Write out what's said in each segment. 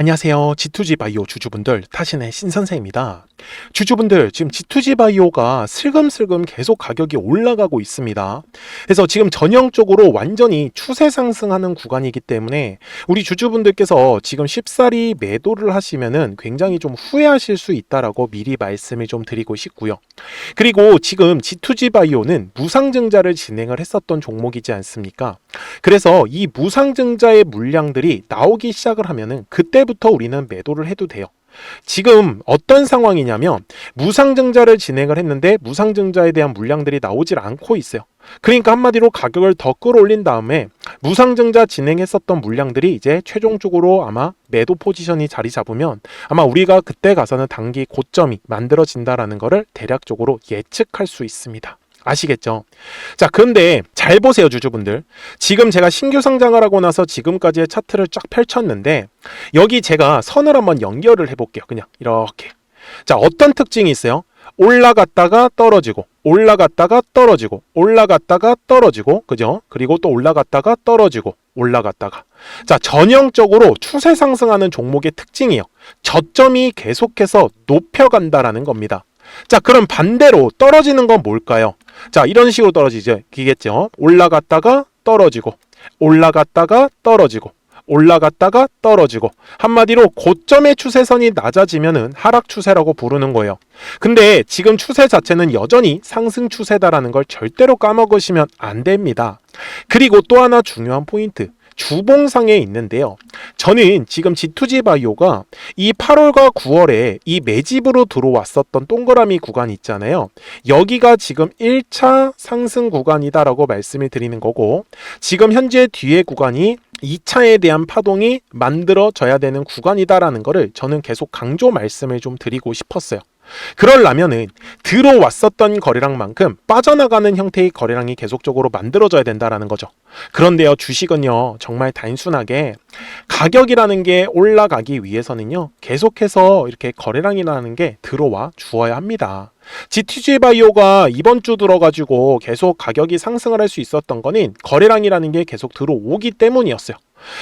안녕하세요. G2G 바이오 주주분들, 타신의 신선생입니다. 주주분들, 지금 G2G 바이오가 슬금슬금 계속 가격이 올라가고 있습니다. 그래서 지금 전형적으로 완전히 추세 상승하는 구간이기 때문에 우리 주주분들께서 지금 쉽사리 매도를 하시면은 굉장히 좀 후회하실 수 있다라고 미리 말씀을 좀 드리고 싶고요. 그리고 지금 G2G 바이오는 무상증자를 진행을 했었던 종목이지 않습니까? 그래서 이 무상증자의 물량들이 나오기 시작을 하면은 그때부터 우리는 매도를 해도 돼요. 지금 어떤 상황이냐면 무상증자를 진행을 했는데 무상증자에 대한 물량들이 나오질 않고 있어요. 그러니까 한마디로 가격을 더 끌어올린 다음에 무상증자 진행했었던 물량들이 이제 최종적으로 아마 매도 포지션이 자리 잡으면 아마 우리가 그때 가서는 단기 고점이 만들어진다라는 것을 대략적으로 예측할 수 있습니다. 아시겠죠? 자, 그런데 잘 보세요, 주주분들. 지금 제가 신규 상장을 하고 나서 지금까지의 차트를 쫙 펼쳤는데 여기 제가 선을 한번 연결을 해볼게요. 그냥 이렇게. 자, 어떤 특징이 있어요? 올라갔다가 떨어지고, 올라갔다가 떨어지고, 올라갔다가 떨어지고, 그죠? 그리고 또 올라갔다가 떨어지고, 올라갔다가. 자, 전형적으로 추세 상승하는 종목의 특징이요. 저점이 계속해서 높여간다라는 겁니다. 자, 그럼 반대로 떨어지는 건 뭘까요? 자, 이런 식으로 떨어지겠죠. 올라갔다가 떨어지고, 올라갔다가 떨어지고, 올라갔다가 떨어지고 한마디로 고점의 추세선이 낮아지면은 하락 추세라고 부르는 거예요. 근데 지금 추세 자체는 여전히 상승 추세다라는 걸 절대로 까먹으시면 안 됩니다. 그리고 또 하나 중요한 포인트. 주봉상에 있는데요. 저는 지금 G2G 바이오가 이 8월과 9월에 이 매집으로 들어왔었던 동그라미 구간 있잖아요. 여기가 지금 1차 상승 구간이다라고 말씀을 드리는 거고 지금 현재 뒤에 구간이 2차에 대한 파동이 만들어져야 되는 구간이다라는 것을 저는 계속 강조 말씀을 좀 드리고 싶었어요. 그러려면은 들어왔었던 거래량만큼 빠져나가는 형태의 거래량이 계속적으로 만들어져야 된다라는 거죠. 그런데요, 주식은요, 정말 단순하게 가격이라는 게 올라가기 위해서는요, 계속해서 이렇게 거래량이라는 게 들어와 주어야 합니다. GTG 바이오가 이번 주 들어가지고 계속 가격이 상승을 할 수 있었던 거는 거래량이라는 게 계속 들어오기 때문이었어요.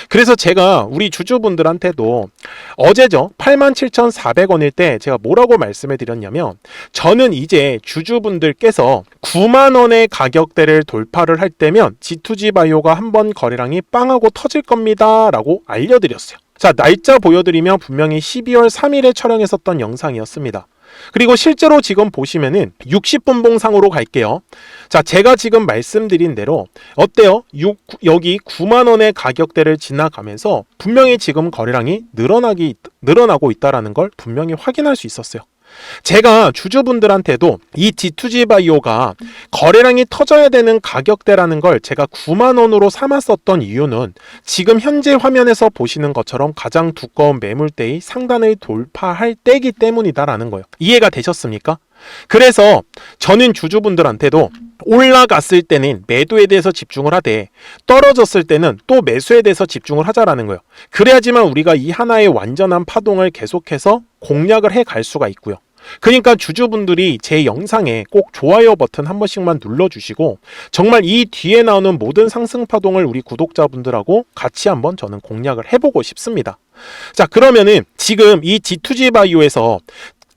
그래서 제가 우리 주주분들한테도 어제죠. 87,400원일 때 제가 뭐라고 말씀을 드렸냐면 저는 이제 주주분들께서 9만 원의 가격대를 돌파를 할 때면 G2G 바이오가 한 번 거래량이 빵하고 터질 겁니다라고 알려드렸어요. 자, 날짜 보여드리면 분명히 12월 3일에 촬영했었던 영상이었습니다. 그리고 실제로 지금 보시면은 60분봉 상으로 갈게요. 자, 제가 지금 말씀드린 대로 어때요? 6, 여기 9만 원의 가격대를 지나가면서 분명히 지금 거래량이 늘어나기 늘어나고 있다라는 걸 분명히 확인할 수 있었어요. 제가 주주분들한테도 이 D2G 바이오가 거래량이 터져야 되는 가격대라는 걸 제가 9만 원으로 삼았었던 이유는 지금 현재 화면에서 보시는 것처럼 가장 두꺼운 매물대의 상단을 돌파할 때이기 때문이다라는 거예요. 이해가 되셨습니까? 그래서 저는 주주분들한테도 올라갔을 때는 매도에 대해서 집중을 하되 떨어졌을 때는 또 매수에 대해서 집중을 하자라는 거예요. 그래야지만 우리가 이 하나의 완전한 파동을 계속해서 공략을 해 갈 수가 있고요. 그러니까 주주분들이 제 영상에 꼭 좋아요 버튼 한 번씩만 눌러주시고 정말 이 뒤에 나오는 모든 상승 파동을 우리 구독자분들하고 같이 한번 저는 공략을 해보고 싶습니다. 자 그러면은 지금 이 G2G 바이오에서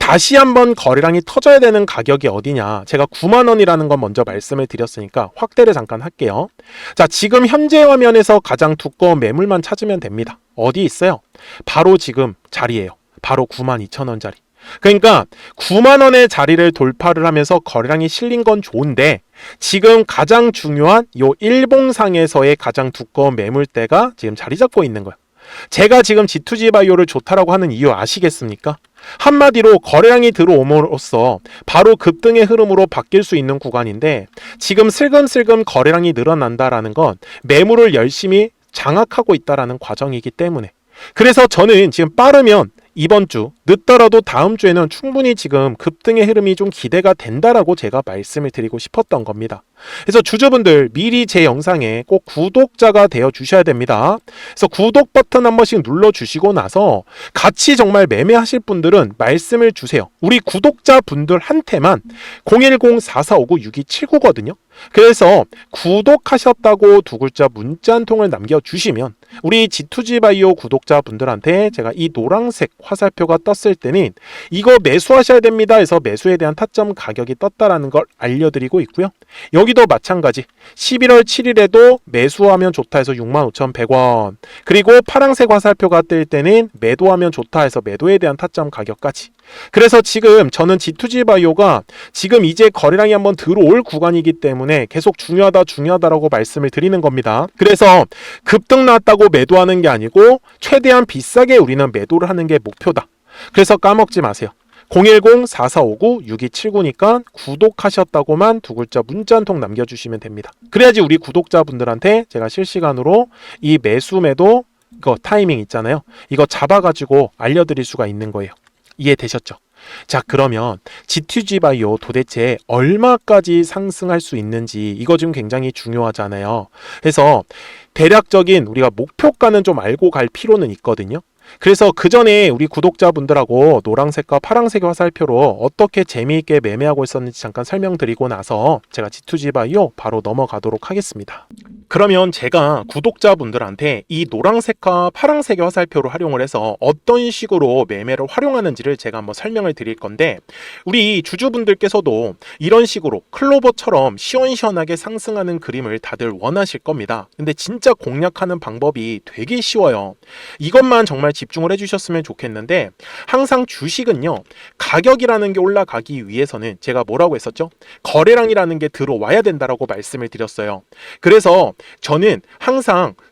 다시 한번 거래량이 터져야 되는 가격이 어디냐. 제가 9만 원이라는 건 먼저 말씀을 드렸으니까 확대를 잠깐 할게요. 자, 지금 현재 화면에서 가장 두꺼운 매물만 찾으면 됩니다. 어디 있어요? 바로 지금 자리예요. 바로 9만 2천 원짜리. 그러니까 9만 원의 자리를 돌파를 하면서 거래량이 실린 건 좋은데 지금 가장 중요한 요 일봉상에서의 가장 두꺼운 매물대가 지금 자리 잡고 있는 거예요. 제가 지금 G2G 바이오를 좋다라고 하는 이유 아시겠습니까? 한마디로 거래량이 들어옴으로써 바로 급등의 흐름으로 바뀔 수 있는 구간인데 지금 슬금슬금 거래량이 늘어난다라는 건 매물을 열심히 장악하고 있다라는 과정이기 때문에 그래서 저는 지금 빠르면 이번 주 늦더라도 다음 주에는 충분히 지금 급등의 흐름이 좀 기대가 된다라고 제가 말씀을 드리고 싶었던 겁니다. 그래서 주주분들 미리 제 영상에 꼭 구독자가 되어 주셔야 됩니다. 그래서 구독 버튼 한 번씩 눌러 주시고 나서 같이 정말 매매하실 분들은 말씀을 주세요. 우리 구독자 분들한테만 010-4459-6279거든요. 그래서 구독하셨다고 두 글자 문자 한 통을 남겨주시면 우리 G2G 바이오 구독자분들한테 제가 이 노란색 화살표가 떴을 때는 이거 매수하셔야 됩니다 해서 매수에 대한 타점 가격이 떴다라는 걸 알려드리고 있고요. 여기 도 마찬가지 11월 7일에도 매수하면 좋다 해서 65,100원 그리고 파랑색 화살표가 뜰 때는 매도하면 좋다 해서 매도에 대한 타점 가격까지 그래서 지금 저는 G2G 바이오가 지금 이제 거래량이 한번 들어올 구간이기 때문에 계속 중요하다 중요하다라고 말씀을 드리는 겁니다. 그래서 급등 나왔다고 매도하는 게 아니고 최대한 비싸게 우리는 매도를 하는 게 목표다. 그래서 까먹지 마세요. 010-4459-6279니까 구독하셨다고만 두 글자 문자 한 통 남겨주시면 됩니다. 그래야지 우리 구독자분들한테 제가 실시간으로 이 매수 매도 이거 타이밍 있잖아요. 이거 잡아가지고 알려드릴 수가 있는 거예요. 이해되셨죠? 자, 그러면 GTG 바이오 도대체 얼마까지 상승할 수 있는지 이거 지금 굉장히 중요하잖아요. 그래서 대략적인 우리가 목표가는 좀 알고 갈 필요는 있거든요. 그래서 그 전에 우리 구독자분들하고 노란색과 파란색 화살표로 어떻게 재미있게 매매하고 있었는지 잠깐 설명드리고 나서 제가 G2G 바이오 바로 넘어가도록 하겠습니다. 그러면 제가 구독자분들한테 이 노란색과 파란색의 화살표를 활용을 해서 어떤 식으로 매매를 활용하는지를 제가 한번 설명을 드릴 건데 우리 주주분들께서도 이런 식으로 클로버처럼 시원시원하게 상승하는 그림을 다들 원하실 겁니다. 근데 진짜 공략하는 방법이 되게 쉬워요. 이것만 정말 집중을 해주셨으면 좋겠는데 항상 주식은요 가격이라는 게 올라가기 위해서는 제가 뭐라고 했었죠? 거래량이라는 게 들어와야 된다라고 말씀을 드렸어요. 그래서 저는 항상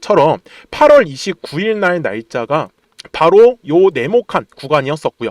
것처럼 8월 29일 날 날짜가 바로 요 네모칸 구간이었었고요.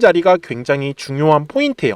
자리가 굉장히 중요한 포인트예요.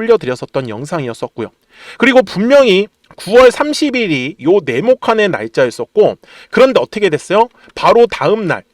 려드렸었던 영상이었었고요 그리고 분명히 9월 30일이 요 네모칸의 날짜였었고 그런데 어떻게 됐어요? 바로 다음 날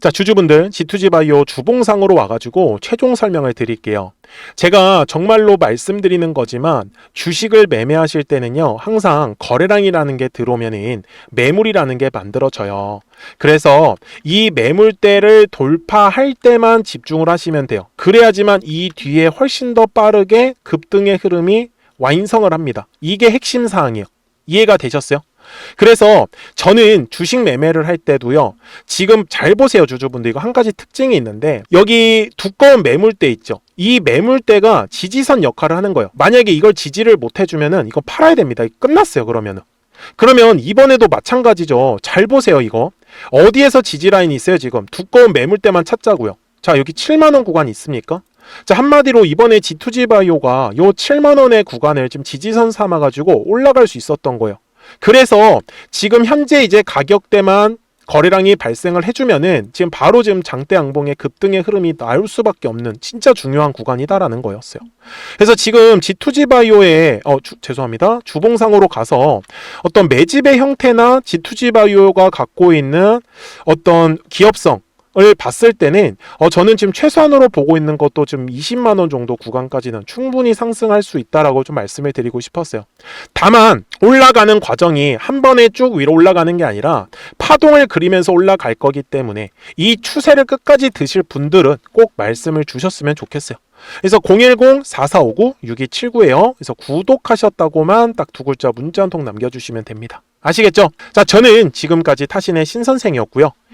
자, 주주분들, G2G 바이오 주봉상으로 와가지고 최종 설명을 드릴게요. 제가 정말로 말씀드리는 거지만 주식을 매매하실 때는요, 항상 거래량이라는 게 들어오면은 매물이라는 게 만들어져요. 그래서 이 매물대를 돌파할 때만 집중을 하시면 돼요. 그래야지만 이 뒤에 훨씬 더 빠르게 급등의 흐름이 완성을 합니다. 이게 핵심 사항이에요. 이해가 되셨어요? 그래서 저는 주식 매매를 할 때도요. 지금 잘 보세요, 주주분들. 이거 한 가지 특징이 있는데 여기 두꺼운 매물대 있죠. 이 매물대가 지지선 역할을 하는 거예요. 만약에 이걸 지지를 못 해주면은 이거 팔아야 됩니다. 끝났어요, 그러면은. 그러면 이번에도 마찬가지죠. 잘 보세요, 이거. 어디에서 지지 라인이 있어요, 지금? 두꺼운 매물대만 찾자고요. 자, 여기 7만 원 구간 있습니까? 자, 한마디로 이번에 G2G 바이오가 요 7만 원의 구간을 지금 지지선 삼아 가지고 올라갈 수 있었던 거예요. 그래서 지금 현재 이제 가격대만 거래량이 발생을 해주면은 지금 바로 지금 장대 양봉의 급등의 흐름이 나올 수밖에 없는 진짜 중요한 구간이다라는 거였어요. 그래서 지금 G2G 바이오의 어 주, 죄송합니다 주봉상으로 가서 어떤 매집의 형태나 G2G 바이오가 갖고 있는 어떤 기업성 을 봤을 때는 어 저는 지금 최소한으로 보고 있는 것도 지금 20만 원 정도 구간까지는 충분히 상승할 수 있다라고 좀 말씀을 드리고 싶었어요. 다만 올라가는 과정이 한 번에 쭉 위로 올라가는 게 아니라 파동을 그리면서 올라갈 거기 때문에 이 추세를 끝까지 드실 분들은 꼭 말씀을 주셨으면 좋겠어요. 그래서 010-4459-6279에요. 그래서 구독하셨다고만 딱 두 글자 문자 한 통 남겨주시면 됩니다. 아시겠죠? 자, 저는 지금까지 타신의 신선생이었고요.